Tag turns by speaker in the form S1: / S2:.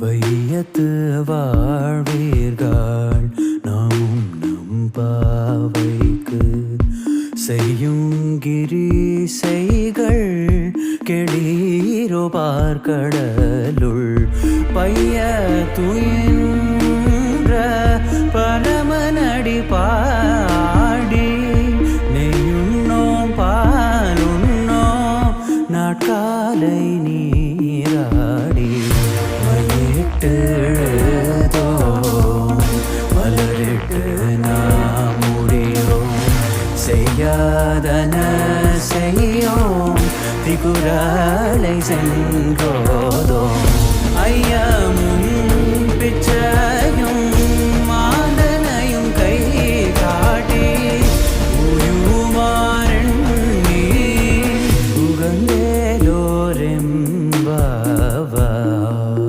S1: வையத்து வாழ்வீர்கள். நாம் நம் பாவைக்கு செய்யுங்கிரி செய்கள் கெளீரோ பார்க்கடலுள் பைய துயின்ற பரமனடி பாடி நெய்யுண்ணோம் பாலுண்ணோம் நாட்காலை நீ செய்யாதன செய்யும் திகுராலை சென்றோதோம் ஐயமும் பிச்சையும் மாதனையும் கை காட்டி உயுமாறன் நீ உகந்தேலோரெம்